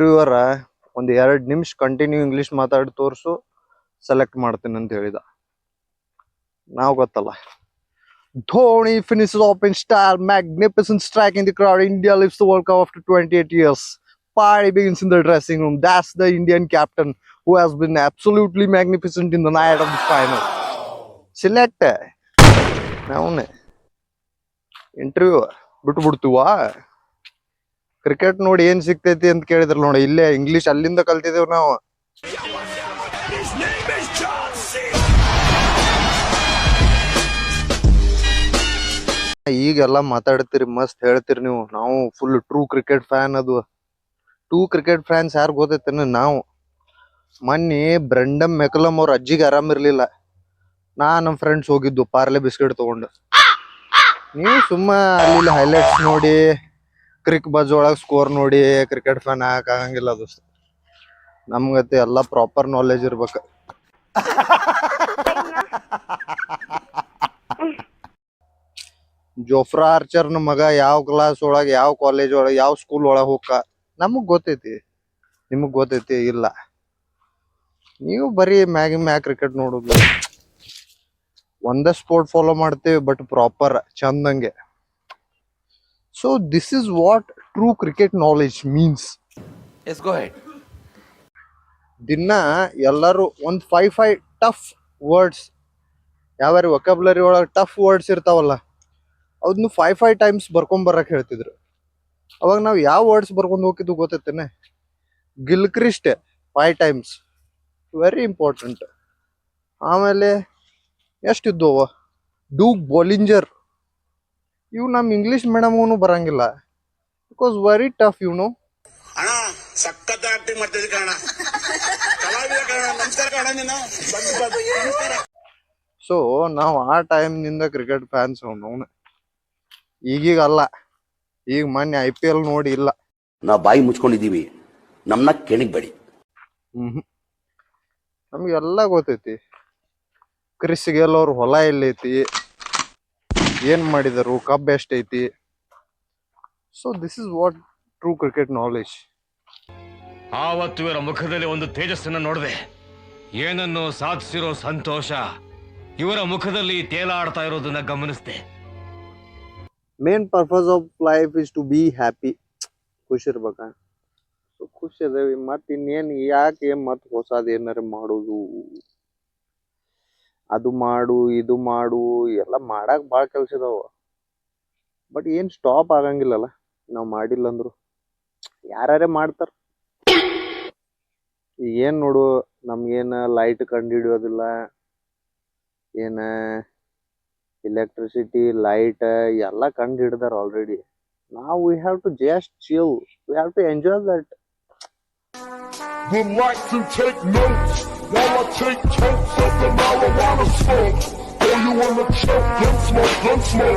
ಇಂಟರ್ವ್ಯೂವರ ಒಂದು ಎರಡು ನಿಮಿಷ ಕಂಟಿನ್ಯೂ ಇಂಗ್ಲಿಷ್ ಮಾತಾಡಿ ತೋರಿಸು ಸೆಲೆಕ್ಟ್ ಮಾಡ್ತೀನಿ ಅಂತ ಹೇಳಿದ. ನಾವು ಗೊತ್ತಲ್ಲ. Dhoni finishes open star magnificent strike in the crowd India lives the World Cup after twenty eight years party begins in the dressing room that's the Indian captain who has been absolutely magnificent in the night of the final select ನಾವು interview ಬಿಟ್ಬಿಡ್ತೀವಾ? Cricket ನೋಡಿ ಏನ್ ಸಿಗ್ತೈತಿ ಅಂತ ಕೇಳಿದ್ರ ನೋಡಿ, ಇಲ್ಲೇ English ಅಲ್ಲಿಂದ ಕಲ್ತಿದೇವ್ ನಾವು. ಈಗೆಲ್ಲ ಮಾತಾಡ್ತೀರಿ, ಮಸ್ತ್ ಹೇಳ್ತೀರಿ ನೀವು. ನಾವು ಫುಲ್ ಟ್ರೂ ಕ್ರಿಕೆಟ್ ಫ್ಯಾನ್ ಅದು. ಟೂ ಕ್ರಿಕೆಟ್ ಫ್ಯಾನ್ಸ್ ಯಾರು ಗೊತ್ತೈತೇನು? ನಾವು. ಮೊನ್ನೆ ಬ್ರಂಡಮ್ ಮೆಕಲಮ್ ಅವ್ರ ಅಜ್ಜಿಗೆ ಆರಾಮಿರ್ಲಿಲ್ಲ ನಾ ನಮ್ಮ ಫ್ರೆಂಡ್ಸ್ ಹೋಗಿದ್ದು, ಪಾರ್ಲೆ ಬಿಸ್ಕೆಟ್ ತಗೊಂಡು. ನೀವು ಸುಮ್ಮ ಅಲ್ಲಿ ಹೈಲೈಟ್ಸ್ ನೋಡಿ. ಕ್ರಿಕ್ ಬಜ್ ಒಳಗೆ ಸ್ಕೋರ್ ನೋಡಿ ಕ್ರಿಕೆಟ್ ಫ್ಯಾನ್ ಆಗಂಗಿಲ್ಲ ಅದು ನಮ್ಗತ್ತೆ ಎಲ್ಲ ಪ್ರಾಪರ್ ನಾಲೆಜ್ ಇರ್ಬೇಕ. ಜೋಫ್ರಾ ಆರ್ಚರ್ನ ಮಗ ಯಾವ ಕ್ಲಾಸ್ ಒಳಗ, ಯಾವ ಕಾಲೇಜ್ ಒಳಗ, ಯಾವ ಸ್ಕೂಲ್ ಒಳಗ ಹೋಗ ನಮಗ್ ಗೊತ್ತೈತಿ. ನಿಮಗ್ ಗೊತ್ತೈತಿ, ಇಲ್ಲ. ನೀವು ಬರೀ ಮ್ಯಾಗಿ ಮ್ಯಾಗ್ ಕ್ರಿಕೆಟ್ ನೋಡುದು. ಒಂದೇ ಸ್ಪೋರ್ಟ್ ಫಾಲೋ ಮಾಡ್ತೀವಿ ಬಟ್ ಪ್ರಾಪರ್ ಚಂದಂಗೆ. So this is what true cricket knowledge means Yes, go ahead. ದಿನ ಎಲ್ಲರೂ ಒಂದ್ ಫೈವ್ ಫೈವ್ ಟಫ್ ವರ್ಡ್ಸ್ ಯಾವ್ಯಾರ ವೊಕಬ್ಲರಿ ಒಳಗೆ ಟಫ್ ವರ್ಡ್ಸ್ ಇರ್ತಾವಲ್ಲ ಅದನ್ನು ಫೈವ್ ಫೈವ್ ಟೈಮ್ಸ್ ಬರ್ಕೊಂಡ್ ಬರಕ್ ಹೇಳ್ತಿದ್ರು. ಅವಾಗ ನಾವು ಯಾವ ವರ್ಡ್ಸ್ ಬರ್ಕೊಂಡು ಹೋಗಿದ್ದು ಗೊತ್ತೈತೇನೆ? Gilchrist five times very important ಆಮೇಲೆ ಎಷ್ಟಿದ್ದವು ಡೂಕ್ ಬೊಲಿಂಜರ್. ಇವು ನಮ್ಮ ಇಂಗ್ಲಿಷ್ ಮೇಡಮ್ಗೂ ಬರಂಗಿಲ್ಲ. ಬಿಕಾಸ್ ವೆರಿ ಟಫ್ ಇವನು ಅಣ್ಣ ಸಖತ್ ಆಕ್ಟಿಂಗ್ ಮಾಡ್ತಿದ್ದೆ ಕಣ ಕಲಾವಿದ ಕಣ ನಮಸ್ಕಾರ ಕಣ ನೀನು. ಬಂದು ಬಂದು ನಮಸ್ಕಾರ. ಸೊ ನಾವು ಆ ಟೈಮ್ನಿಂದ ಕ್ರಿಕೆಟ್ ಫ್ಯಾನ್ಸ್ ಅವನು ಈಗೀಗ ಅಲ್ಲ. ಈಗ ಮೊನ್ನೆ ಐ ಪಿ ಎಲ್ ನೋಡಿ ಇಲ್ಲ. ನಾವು ಬಾಯಿ ಮುಚ್ಕೊಂಡಿದ್ದೀವಿ. ನಮ್ಮನ್ನ ಕೆಣಗಬೇಡಿ ಹ್ಮ್. ನಮ್ಗೆಲ್ಲ ಗೊತ್ತೈತಿ. ಕ್ರಿಸ್ ಗೆಲ್ ಅವ್ರ ಹೊಲ ಎಲ್ಲೈತಿ ಏನ್ ಮಾಡಿದರು ಕಬ್ ಎಷ್ಟೈತಿ? So this is what true cricket knowledge ಆವತ್ತು ಇವರ ಮುಖದಲ್ಲಿ ಒಂದು ತೇಜಸ್ಸನ್ನ ನೋಡಿದೆ. ಏನನ್ನು ಸಾಧಿಸಿರೋ ಸಂತೋಷ ಇವರ ಮುಖದಲ್ಲಿ ತೇಲಾಡ್ತಾ ಇರೋದನ್ನ ಗಮನಿಸಿದೆ. Main purpose of life is to be happy ಖುಷಿ ಇರ್ಬೇಕ? ಸೊ ಖುಷಿ ಅದೇವಿ ಮತ್ತೆ ಇನ್ನೇನು ಯಾಕೆ ಮತ್ತೆ ಹೊಸದು ಏನಾರ ಮಾಡೋದು? ಅದು ಮಾಡು, ಇದು ಮಾಡು, ಎಲ್ಲ ಮಾಡಾಕ್ ಭಾಳ ಕೆಲ್ಸ ಇದಾವ. ಬಟ್ ಏನ್ ಸ್ಟಾಪ್ ಆಗಂಗಿಲ್ಲಲ್ಲ, ನಾವು ಮಾಡಿಲ್ಲ ಅಂದ್ರು ಯಾರೇ ಮಾಡ್ತಾರ. ಈಗ ಏನ್ ನೋಡು, ನಮ್ಗೇನ ಲೈಟ್ ಕಂಡು ಹಿಡಿಯೋದಿಲ್ಲ ಏನ ಎಲೆಕ್ಟ್ರಿಸಿಟಿ ಲೈಟ್ ಎಲ್ಲ ಕಂಡು ಹಿಡ್ದಾರ ಆಲ್ರೆಡಿ ನಾವು we have to just chill we have to enjoy that While I take totes of the marijuana smoke. Oh, you wanna choke? Gun smoke, gun smoke.